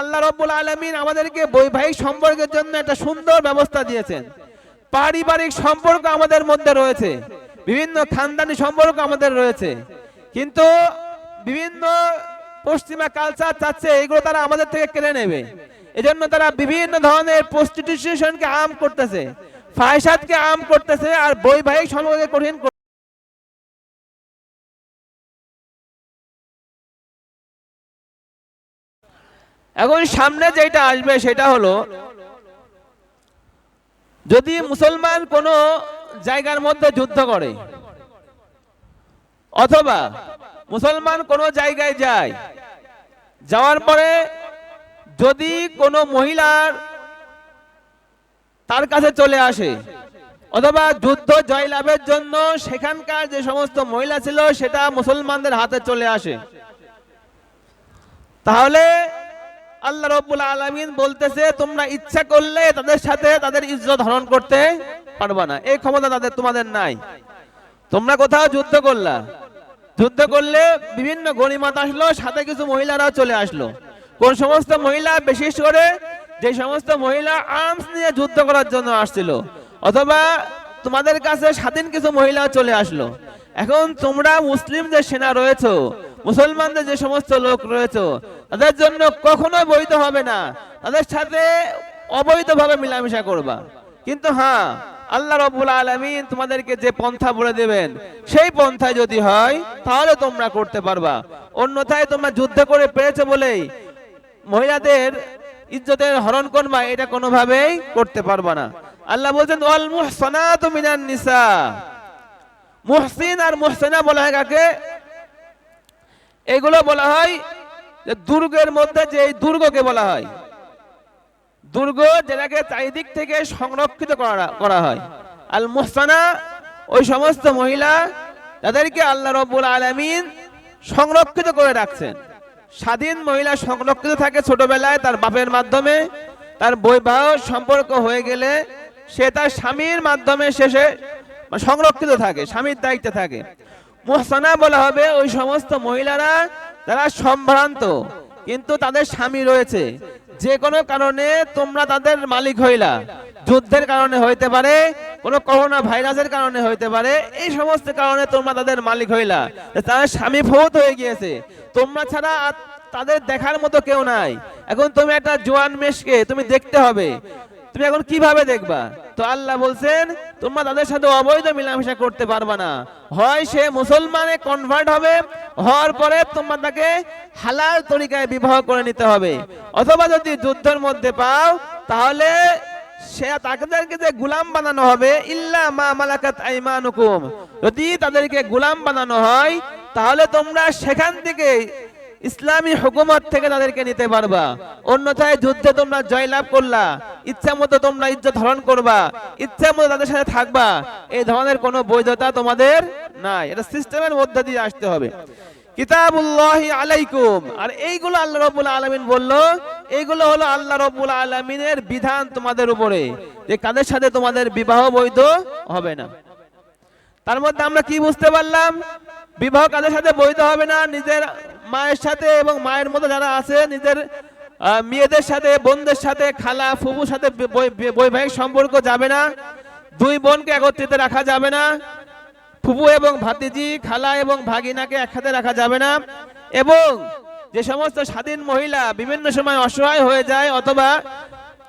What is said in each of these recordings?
আল্লাহ রব্বুল আলমিন আমাদেরকে বৈবাহিক সম্পর্কের জন্য একটা সুন্দর ব্যবস্থা দিয়েছেন। পারিবারিক সম্পর্ক আমাদের মধ্যে রয়েছে। বিভিন্ন খানদানি সম্পর্ক আমাদের রয়েছে। কিন্তু বিভিন্ন পশ্চিমা কালচার চাচ্ছে এগুলো তারা আমাদের থেকে কেড়ে নেবে। এজন্য তারা বিভিন্ন ধরনের প্রস্টিটিউশনকে আম করতেছে। ফায়সাদকে আম করতেছে আর বৈবাহিক সম্পর্কে কঠিন এখন সামনে যেটা আসবে সেটা হলো, যদি মুসলমান কোনো জায়গার মধ্যে যুদ্ধ করে, অথবা মুসলমান কোনো জায়গায় যায়, যাওয়ার পরে যদি কোনো মহিলার তার কাছে চলে আসে, অথবা যুদ্ধ জয়লাভের জন্য সেখানকার যে সমস্ত মহিলা ছিল সেটা মুসলমানদের হাতে চলে আসে, তাহলে আল্লাহ রব্বুল আলমিন বলতেছে, তোমরা ইচ্ছা করলে তাদের সাথে তাদের ইজ্জত হরণ করতে পারবা না। এই ক্ষমতা তাদের, তোমাদের নাই। তোমরা কোথাও যুদ্ধ করলা। যুদ্ধ করলে বিভিন্ন গণিমত আসলো, সাথে কিছু মহিলারাও চলে আসলো। কোন সমস্ত মহিলা বিশেষ করে, যে সমস্ত মহিলা আর্মস নিয়ে যুদ্ধ করার জন্য আসছিল, অথবা তোমাদের কাছে স্বাধীন কিছু মহিলা চলে আসলো। এখন তোমরা মুসলিম যে সেনা রয়েছে, মুসলমানদের যে সমস্ত লোক রয়েছে তাদের জন্য কখনোই বৈধ হবে না। তাদের সাথে অবৈধভাবে মিলামিশা করবা। কিন্তু হ্যাঁ আল্লাহ রব্বুল আলমিন তোমাদেরকে যে পন্থা বলে দেবেন, সেই পন্থায় যদি হয়, তাহলে তোমরা করতে পারবা। অন্যথায় তোমরা যুদ্ধ করে পেরেছ বলেই মহিলাদের ইজ্জতের হরণ করবা এটা কোনোভাবেই করতে পারবা না। আল্লাহ বলছেন, ওয়াল মুহসানাতু মিনান নিসা। মুহসিন আর মুহসিনা বলা হয় কাকে? এগুলো বলা হয় দুর্গের মধ্যে যে এই দুর্গকে বলা হয়, দুর্গ যেটাকে চারিদিক থেকে সংরক্ষিত করা হয়। আল মুহসানা, ওই সমস্ত মহিলা যাদেরকে আল্লাহ রব্বুল আলামিন সংরক্ষিত করে রাখছেন। স্বাধীন মহিলা সংরক্ষিত থাকে ছোটবেলায় তার বাপের মাধ্যমে, তার বৈবাহ সম্পর্ক হয়ে গেলে সে তার স্বামীর মাধ্যমে শেষে সংরক্ষিত থাকে, স্বামীর দায়িত্বে থাকে। মুহসানা বলা হবে ওই সমস্ত মহিলারা যারা সম্ভ্রান্ত, কিন্তু তাদের স্বামী রয়েছে। যে কোনো কারণে তোমরা তাদের মালিক হইলা। যুদ্ধের কারণে হইতে পারে, কোনো করোনা ভাইরাসের কারণে হইতে পারে, এই সমস্ত কারণে তোমরা তাদের মালিক হইলা। তাদের স্বামী ফৌত হয়ে গিয়েছে। তোমরা ছাড়া তাদের দেখার মতো কেউ নাই। এখন তুমি একটা জোয়ান মেশকে তুমি দেখতে হবে। তুমি এখন কীভাবে দেখবা? তো আল্লাহ বলছেন, তোমরা তাদের সাথে অবৈধ মিলামেশা করতে পারবা না। হয় সে মুসলমানে কনভার্ট হবে, হওয়ার পরে তোমরা তাকে হালাল তরিকায় বিবাহ করে নিতে হবে। অথবা যদি যুদ্ধের মধ্যে পাও, তাহলে সে তাদেরকে যে গুলাম বানানো হবে, ইল্লা মা মালাকাত আইমানুকুম। যদি তাদেরকে গুলাম বানানো হয়, তাহলে তোমরা সেখান থেকে ইসলামী হুকুমত থেকে তাদেরকে নিতে পারবা। অন্যথায় যুদ্ধে তোমরা জয়লাভ করলা, ইচ্ছা মতো তোমরা ইজ্জত ধারণ করবা, ইচ্ছা মতো তাদের সাথে থাকবা, এই ধরনের কোনো বৈধতা তোমাদের নাই। এটা সিস্টেমের মধ্যে দিয়ে আসতে হবে। কিতাবুল্লাহি আলাইকুম। আর এইগুলো আল্লাহ রব্বুল আলামিন বলল, এইগুলো হলো আল্লাহ রব্বুল আলামিনের বিধান তোমাদের উপরে, যে কাদের সাথে তোমাদের বিবাহ বৈধ হবে না। তার মধ্যে আমরা কি বুঝতে পারলাম? বিবাহ কাদের সাথে বৈধ হবে না? নিজের মায়ের সাথে এবং মায়ের মতো যারা আছে, নিজের মেয়েদের সাথে, বোনদের সাথে খালা ফুবুর সাথে বৈবাহিক সম্পর্ক যাবে না। দুই বোনকে একত্রিত রাখা যাবে না। ফুবু এবং ভাতিজি, খালা এবং ভাগিনাকে একসাথে রাখা যাবে না। এবং যে সমস্ত স্বাধীন মহিলা বিভিন্ন সময় অসহায় হয়ে যায় অথবা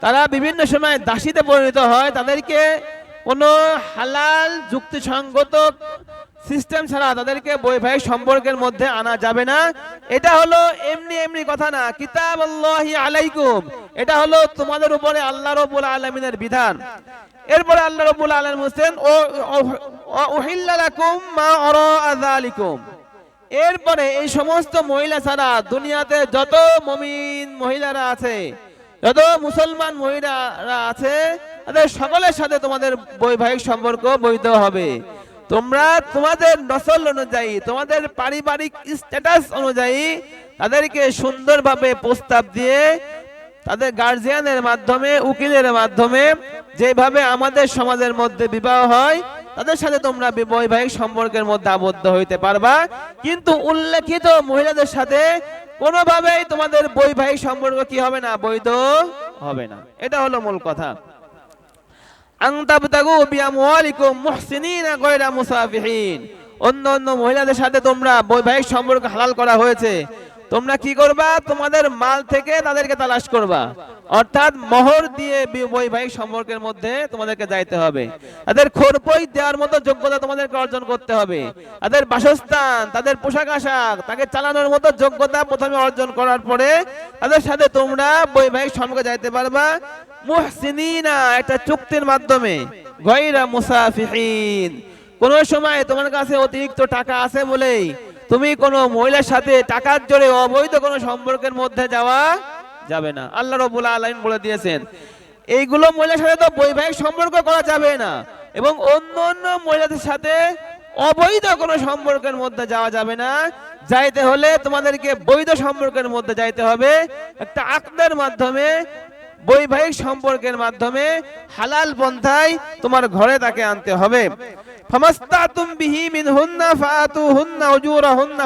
তারা বিভিন্ন সময় দাসীতে পরিণত হয়, তাদেরকে কোনো হালাল, যুক্তিসঙ্গত সিস্টেম ছাড়া তাদেরকে বৈবাহিক সম্পর্কের মধ্যে আনা যাবে না। এটা হলো এমনি এমনি কথা না। কিতাব আলাইকুম। এটা হলো তোমাদের উপরে আল্লাহ রবুল আলমিনের বিধান। এরপরে আল্লাহ রবুল আলম হোসেন এরপরে এই সমস্ত মহিলা ছাড়া দুনিয়াতে যত মমিন মহিলারা আছে, যত মুসলমান মহিলারা আছে, তাদের সকলের সাথে তোমাদের বৈবাহিক সম্পর্ক বৈধ হবে। তোমরা তোমাদের নসল অনুযায়ী তোমাদের পারিবারিক স্ট্যাটাস অনুযায়ী তাদেরকে সুন্দরভাবে প্রস্তাব দিয়ে তাদের গার্জিয়ানের মাধ্যমে উকিলের মাধ্যমে যেভাবে আমাদের সমাজের মধ্যে বিবাহ হয় তাদের সাথে তোমরা বৈবাহিক সম্পর্কের মধ্যে আবদ্ধ হইতে পারবা। কিন্তু উল্লেখিত মহিলাদের সাথে কোনোভাবেই তোমাদের বৈবাহিক সম্পর্ক কি হবে না বৈধ? হবে না। এটা হলো মূল কথা আংতাবতাগু বিআমওয়ালিকুম মুহসিনিনা গায়রা মুসাফিহিন অন্য অন্য মহিলাদের সাথে তোমরা বৈবাহিক সম্পর্ক হালাল করা হয়েছে। তোমরা কি করবা? তোমাদের মাল থেকে তাদেরকে তালাশ করবা। অর্থাৎ মোহর দিয়ে বৈবাহিক সম্পর্কের মধ্যে তোমাদেরকে যাইতে হবে। তাদের খোরপই দেওয়ার মতো যোগ্যতা তোমাদেরকে অর্জন করতে হবে। তাদের বাসস্থান, তাদের পোশাক আশাক, তাকে চালানোর মতো যোগ্যতা প্রথমে অর্জন করার পরে তাদের সাথে তোমরা বৈবাহিক সম্পর্কে যাইতে পারবা। মুহসিনিনা, একটা চুক্তির মাধ্যমে। গয়রা মুসাফিহিন। কোন সময় তোমার কাছে অতিরিক্ত টাকা আছে বলেই তুমি কোনো মহিলার সাথে টাকার জোরে অবৈধ কোনো সম্পর্কের মধ্যে যাওয়া যাবে না। আল্লাহ রবুল আলাইন বলে দিয়েছেন, এইগুলো মহিলার সাথে তো বৈবাহিক সম্পর্ক করা যাবে না এবং অন্য অন্য মহিলাদের সাথে অবৈধ কোনো সম্পর্কের মধ্যে যাওয়া যাবে না। যাইতে হলে তোমাদেরকে বৈধ সম্পর্কের মধ্যে যাইতে হবে। একটা আকদের মাধ্যমে, বৈবাহিক সম্পর্কের মাধ্যমে হালাল পন্থায় তোমার ঘরে তাকে আনতে হবে। ফামাস্তাতুম বিহি মিনহুন্না ফাতুহুন্না উজুরাহুন্না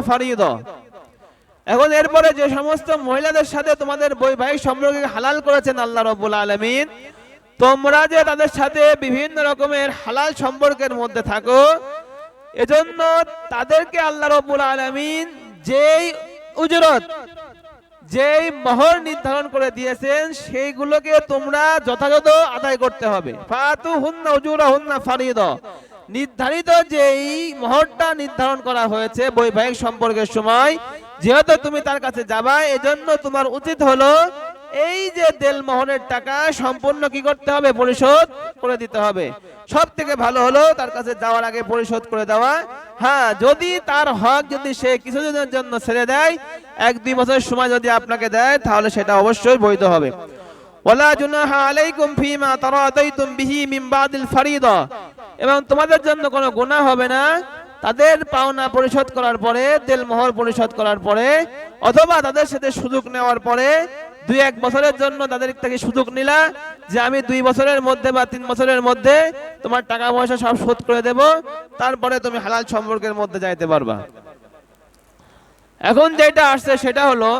এখন এরপরে যে সমস্ত মহিলাদের সাথে তোমাদের বৈবাহিক সম্পর্ক হালাল করেছেন আল্লাহ রাব্বুল আলামিন, তোমরা যে তাদের সাথে বিভিন্ন রকমের হালাল সম্পর্কের মধ্যে থাকো, এজন্য তাদেরকে আল্লাহ রাব্বুল আলামিন যেই উজরত, যেই মহর নির্ধারণ করে দিয়েছেন, সেইগুলোকে তোমরা যথাযথ আদায় করতে হবে। ফাতু হুন্না উজুরা হুন্না ফারিদ। নির্ধারিত যেই মহরটা নির্ধারণ করা হয়েছে বৈবাহিক সম্পর্কের সময়, যেহেতু তুমি তার কাছে যাবা, এজন্য তোমার উচিত হলো এই যে দেল মোহনের টাকা সম্পূর্ণ কি করতে হবে? পরিশোধ করে দিতে হবে। সব থেকে ভালো হলো তার কাছে যাওয়ার আগে পরিশোধ করে দেওয়া। হ্যাঁ যদি তার হক যদি সে কিছুদিনের জন্য ছেড়ে দেয়, এক দুই বছর সময় যদি আপনাকে দেয়, তাহলে সেটা অবশ্যই বৈধ হবে। ওয়ালা জুনাহা আলাইকুম ফিমা তারাদাইতুম বিহি মিন বাদিল ফারিদা। এবং তোমাদের জন্য কোনো গুনাহ হবে না। তাদের পাওনা পরিশোধ করার পরে, তেল মোহর পরিশোধ করার পরে, অথবা তাদের সাথে সুযোগ নেওয়ার পরে, দুই এক বছরের জন্য তাদের থেকে সুযোগ নিলা যে আমি দুই বছরের মধ্যে বা তিন বছরের মধ্যে তোমার টাকা পয়সা সব শোধ করে দেব, তারপরে তুমি হালাল সম্পর্কের মধ্যে যাইতে পারবা। এখন যেটা আসছে সেটা হলো,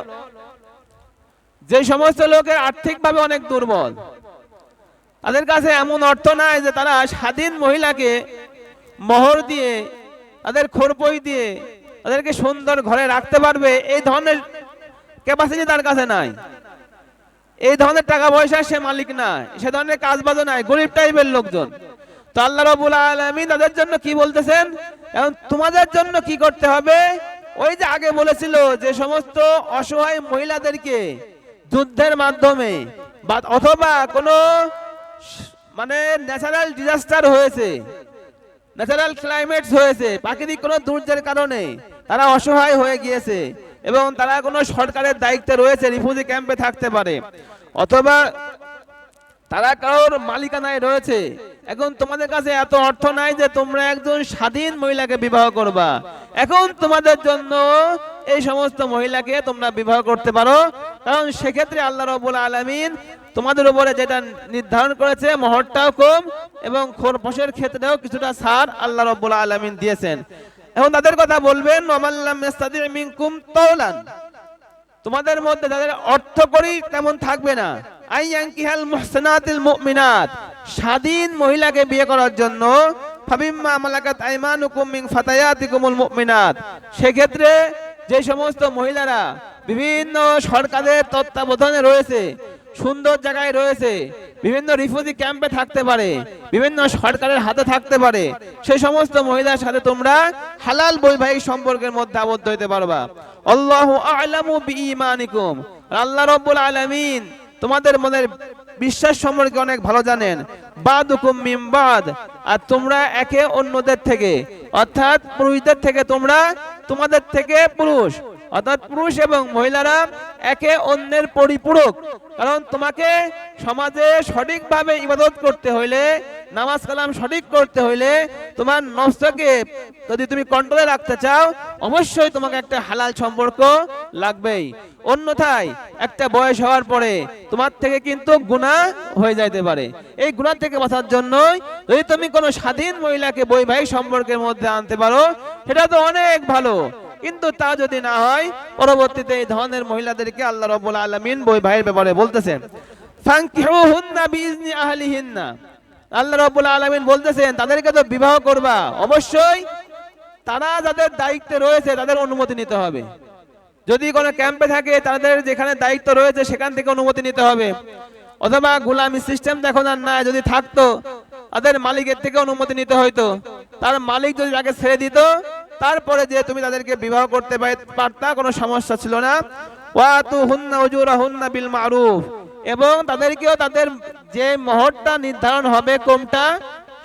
যে সমস্ত লোকের আর্থিকভাবে অনেক দুর্বল তাদের কাছে এমন অর্থ নাই যে তারা স্বাধীন মহিলাকে মোহর দিয়ে, তাদের খোরপই দিয়ে, তাদেরকে সুন্দর ঘরে রাখতে পারবে, এই ধরনের ক্যাপাসিটি তার কাছে নাই। এই ধরনের টাকা পয়সা সে মালিক না সে ধরনের কাজ বাজও নাই, গরিব টাইপের লোকজন। তো আল্লাহ রাব্বুল আলামিন তাদের জন্য কি বলতেছেন? এখন তোমাদের জন্য কি করতে হবে? ওই যে আগে বলেছিল যে সমস্ত অসহায় মহিলাদেরকে যুদ্ধের মাধ্যমে বা অথবা কোনো মানে ন্যাচারাল ডিজাস্টার হয়েছে। ন্যাচারাল ক্লাইমেটস হয়েছে। প্রাকৃতিক কোনো দুর্যোগের কারণে তারা অসহায় হয়ে গিয়েছে এবং তারা কোনো সরকারের দায়িত্বে রয়েছে রিফিউজি ক্যাম্পে থাকতে পারে। অথবা তারা কারোর মালিকানায় রয়েছে। এখন তোমাদের কাছে এত অর্থ নাই যে তোমরা একজন স্বাধীন মহিলাকে বিবাহ করবা। এখন তোমাদের জন্য এই সমস্ত মহিলাকে তোমরা বিবাহ করতে পারো। কারণ সেক্ষেত্রে আল্লাহ রবুল আলমিন তোমাদের উপরে যেটা নির্ধারণ করেছে, মহরটাও কম এবং খোরপোশের ক্ষেত্রেও কিছুটা ছাড় আল্লাহ রব্বুল আলমিন দিয়েছেন। এখন তাদের কথা বলবেন তোমাদের মধ্যে যাদের অর্থ করি তেমন থাকবে না। স্বাধীন মহিলাকে বিয়ে করার জন্য সেক্ষেত্রে যে সমস্ত মহিলারা বিভিন্ন সরকারের তত্ত্বাবধানে রয়েছে, সুন্দর জায়গায় রয়েছে, বিভিন্ন রিফিউজি ক্যাম্পে থাকতে পারে, বিভিন্ন সরকারের হাতে থাকতে পারে, সেই সমস্ত মহিলার সাথে তোমরা হালাল বৈবাহিক সম্পর্কের মধ্যে আবদ্ধ হতে পারবা। আল্লাহু আ'লামু বিঈমানিকুম আর আল্লাহ রাব্বুল আলামিন তোমাদের মনের বিশ্বাস সম্পর্কে অনেক ভালো জানেন। বাদুকুম মিন বাদ। আর তোমরা একে অন্যদের থেকে, অর্থাৎ পুরুষদের থেকে তোমরা তোমাদের থেকে পুরুষ। অর্থাৎ পুরুষ এবং মহিলারা একে অন্যের পরিপূরক। কারণ তোমাকে সমাজে সঠিকভাবে ইবাদত করতে হইলে নামাজ কালাম সঠিক করতে হইলে তোমার নফসকে যদি তুমি কন্ট্রোলে রাখতে চাও, অবশ্যই তোমাকে একটা হালাল সম্পর্ক লাগবেই। অন্যথায় একটা বয়স হওয়ার পরে তোমার থেকে কিন্তু গুনাহ হয়ে যাইতে পারে। এই গুনাহ থেকে বাঁচার জন্য যদি তুমি কোনো স্বাধীন মহিলাকে বৈবাহিক সম্পর্কের মধ্যে আনতে পারো, সেটা তো অনেক ভালো। কিন্তু তা যদি না হয়, পরবর্তীতে এই ধরনের মহিলাদেরকে আল্লাহ রব্বুল আলামিন ভাইয়ের ব্যাপারে বলতেছেন, ফানকিহুহুন্না বিইজনি আহলিহিন্না। আল্লাহ রব্বুল আলামিন বলতেছেন, তাদেরকে তো বিবাহ করবা। অবশ্যই তারা যাদের দায়িত্বে রয়েছে, তাদের অনুমতি নিতে হবে। যদি কোনো ক্যাম্পে থাকে, তাদের যেখানে দায়িত্ব রয়েছে, সেখান থেকে অনুমতি নিতে হবে। অথবা গোলামি সিস্টেম এখন আর নাই, যদি থাকতো, তাদের মালিকের থেকে অনুমতি নিতে হইতো। তার মালিক যদি তাকে ছেড়ে দিত, তারপরে যে তুমি তাদেরকে বিবাহ করতে পার- পারতা, কোনো সমস্যা ছিল না। ওয়া তু হুন্না উজুরা হুন্না বিল মারুফ। এবং তাদেরকেও তাদের যে মোহরটা নির্ধারণ হবে কোনটা,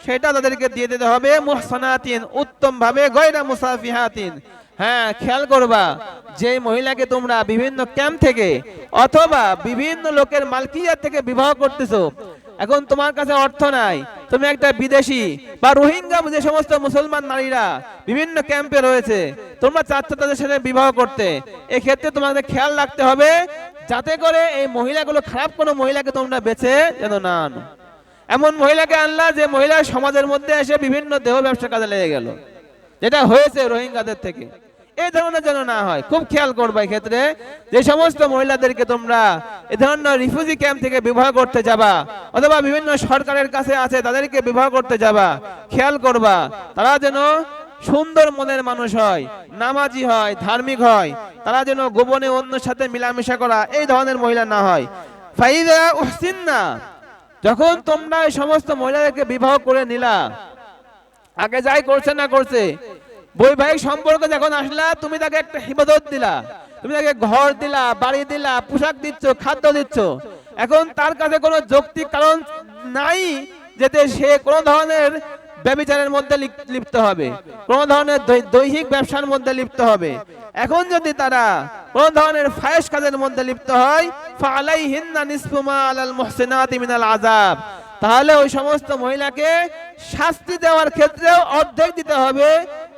সেটা তাদেরকে দিয়ে দিতে হবে মোহসনাতিন উত্তম ভাবে গয়রা মুসাফিহাতিন। হ্যাঁ খেয়াল করবা যে মহিলাকে তোমরা বিভিন্ন ক্যাম্প থেকে অথবা বিভিন্ন লোকের মালকিয়া থেকে বিবাহ করতেছো এখন তোমার কাছে অর্থ নাই। তুমি একটা বিদেশি বা রোহিঙ্গা যে সমস্ত মুসলমান নারীরা বিভিন্ন ক্যাম্পে রয়েছে, তোমরা চাচ্ছ তাদের সাথে বিবাহ করতে। এক্ষেত্রে তোমাদের খেয়াল রাখতে হবে যাতে করে এই মহিলাগুলো, খারাপ কোনো মহিলাকে তোমরা বেছে যেন না এমন মহিলাকে আনলা যে মহিলা সমাজের মধ্যে এসে বিভিন্ন দেহ ব্যবসা কাজে লেগে গেল। যেটা হয়েছে রোহিঙ্গাদের থেকে। এই ধরনের যেন না হয়। খুব খেয়াল করবা ক্ষেত্রে যে সমস্ত মহিলাদেরকে তোমরা এ ধরনের রিফিউজি ক্যাম্প থেকে বিবাহ করতে যাবা, অথবা বিভিন্ন সরকারের কাছে আছে তাদেরকে বিবাহ করতে যাবা, খেয়াল করবা, তারা যেন সুন্দর মনের মানুষ হয়, নামাজি হয়, ধার্মিক হয়, তারা যেন গোপনে অন্যের সাথে মিলামিশা করা এই ধরনের মহিলা না হয়। ফাইদা উহসিন্না, যখন তোমরা এই সমস্ত মহিলাদেরকে বিবাহ করে নিলা, আগে যাই করছে না করছে বৈবাহিক সম্পর্ক যখন আসলা, তুমি তাকে একটা হিবাদত দিলা। তুমি তাকে ঘর দিলা, বাড়ি দিলা, পোশাক দিচ্ছ, খাদ্য দিচ্ছ। এখন তার কাছে কোনো যৌক্তিক কারণ নাই যাতে সে কোনো ধরনের ব্যবিচারের মধ্যে লিপ্ত হবে। কোনো ধরনের দৈহিক ব্যবসার মধ্যে লিপ্ত হবে। এখন যদি তারা কোন ধরনের ফায়েস কাজের মধ্যে লিপ্ত হয় ফালাইহিন্না নিসফু মা আলাল মুহসিনাতি মিনাল আযাব। তাহলে ওই সমস্ত মহিলাকে শাস্তি দেওয়ার ক্ষেত্রেও অর্ধেক দিতে হবে।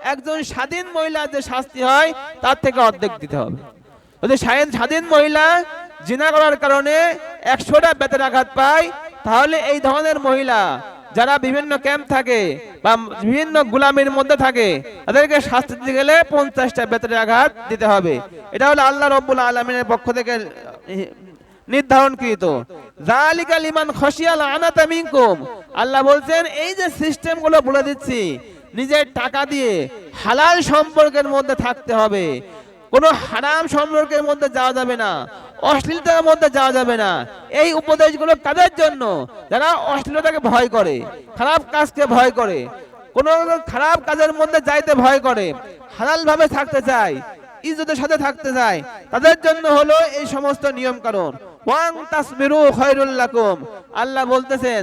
একজন স্বাধীন মহিলার যে শাস্তি হয়, তার থেকে অর্ধেক দিতে হবে। স্বাধীন- মহিলা জিনা করার কারণে একশোটা বেতের আঘাত পায়, তাহলে এই ধরনের মহিলা যারা বিভিন্ন ক্যাম্প থাকে বা বিভিন্ন গুলামির মধ্যে থাকে, তাদেরকে শাস্তি দিতে গেলে পঞ্চাশটা বেতের আঘাত দিতে হবে। এটা হলো আল্লাহ রব্বুল আলমিনের পক্ষ থেকে নির্ধারণকৃত। জালিকা লিমান খসিয়াল আনাতা মিনকুম। আল্লাহ বলছেন, এই যে সিস্টেমগুলো বলে দিচ্ছি নিজের টাকা দিয়ে হালাল সম্পর্কের মধ্যে থাকতে হবে। কোনো হারাম সম্পর্কের মধ্যে যাওয়া যাবে না। অশ্লীলতার মধ্যে যাওয়া যাবে না। এই উপদেশগুলো কাদের জন্য? যারা অশ্লীলতাকে ভয় করে, খারাপ কাজকে ভয় করে, কোন খারাপ কাজের মধ্যে যাইতে ভয় করে হালাল ভাবে থাকতে চায়, ইজ্জতের সাথে থাকতে চায়, তাদের জন্য হলো এই সমস্ত নিয়ম কারণ আল্লাহ বলতেছেন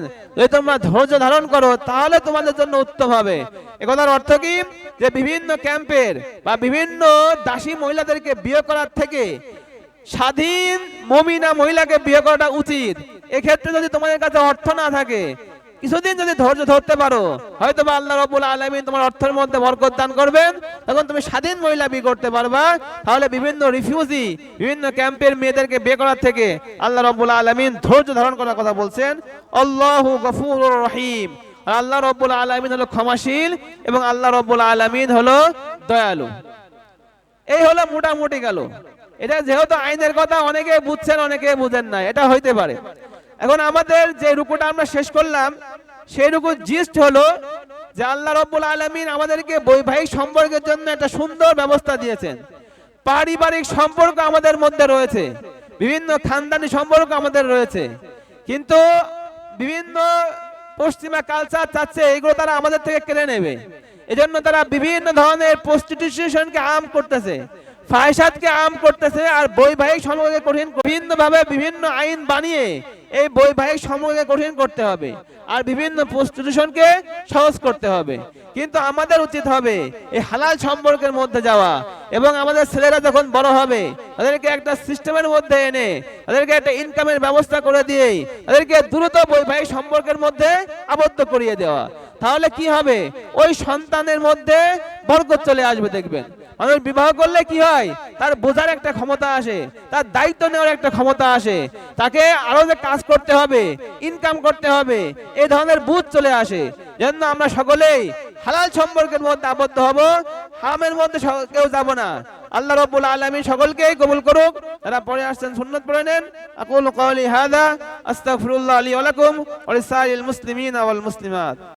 তোমরা ধৈর্য ধারণ করো, তাহলে তোমাদের জন্য উত্তম হবে। একথার অর্থ কি? যে বিভিন্ন ক্যাম্পের বা বিভিন্ন দাসী মহিলাদেরকে বিয়ে করার থেকে স্বাধীন মমিনা মহিলাকে বিয়ে করাটা উচিত। এক্ষেত্রে যদি তোমাদের কাছে অর্থ না থাকে কিছুদিন যদি ধৈর্য ধরতে পারো হয়তো বা আল্লাহ রবুল আলমিন তোমার অর্থের মধ্যে বরকত দান করবেন। তখন তুমি স্বাধীন মহিলা বিয়ে করতে পারবা। তাহলে বিভিন্ন রিফিউজি বিভিন্ন ক্যাম্পের মেয়েদেরকে বিয়ে করার থেকে আল্লাহ রবুল আলমিন ধৈর্য ধারণ করার কথা বলছেন। আল্লাহ গফুর রহিম। আল্লাহ রব্বুল আলমিন হলো ক্ষমাশীল এবং আল্লাহ রব্বুল আলমিন হলো দয়ালু। এই হলো মোটামুটি গেল। এটা যেহেতু আইনের কথা অনেকে বুঝছেন, অনেকে বুঝেন না এটা হইতে পারে। এখন আমাদের যে রুকুটা আমরা শেষ করলাম সেই রুকু জিস্ট হলো যে আল্লাহ রব্বুল আলমিন আমাদেরকে বৈবাহিক সম্পর্কের জন্য একটা সুন্দর ব্যবস্থা দিয়েছেন। পারিবারিক সম্পর্ক আমাদের মধ্যে রয়েছে, বিভিন্ন খানদানি সম্পর্ক আমাদের রয়েছে। কিন্তু বিভিন্ন পশ্চিমা কালচার চাচ্ছে এগুলো তারা আমাদের থেকে কেড়ে নেবে। এজন্য তারা বিভিন্ন ধরনের প্রস্টিটিউশনকে আম করতেছে ফায়সাদকে আম করতেছে আর বৈবাহিক সম্পর্কে কঠিন বিভিন্নভাবে বিভিন্ন আইন বানিয়ে এই বৈবাহিক সম্পর্কে কঠিন করতে হবে আর বিভিন্ন প্রস্টিটিউশনকে সহজ করতে হবে। কিন্তু আমাদের উচিত হবে এই হালাল সম্পর্কের মধ্যে যাওয়া এবং আমাদের ছেলেরা যখন বড় হবে, তাদেরকে একটা সিস্টেমের মধ্যে এনে, তাদেরকে একটা ইনকামের ব্যবস্থা করে দিয়ে, তাদেরকে দ্রুত বৈবাহিক সম্পর্কের মধ্যে আবদ্ধ করিয়ে দেওয়া। তাহলে কি হবে? ওই সন্তানের মধ্যে বরকত চলে আসবে, দেখবেন। মানুষ বিবাহ করলে কি হয়? তার বোঝার একটা ক্ষমতা আসে, তার দায়িত্ব নেওয়ার একটা ক্ষমতা আসে। তাকে আরও যে কাজ করতে হবে ইনকাম করতে হবে এই ধরনের বুধ চলে আসে। জন্য আমরা সকলেই হালাল সম্পর্কের মধ্যে আবদ্ধ হব, হারামের মধ্যে কেউ যাব না। আল্লাহ রাব্বুল আলামিন সকলকেই কবুল করুক। তারা পরে আসছেন সুন্নাত পড়ে নেন। আকুল কওলি হাদা, আস্তাগফিরুল্লাহ লি ওয়া লাকুম, ওয়া লিসাইরিল মুসলিমিনা ওয়াল মুসলিমাত।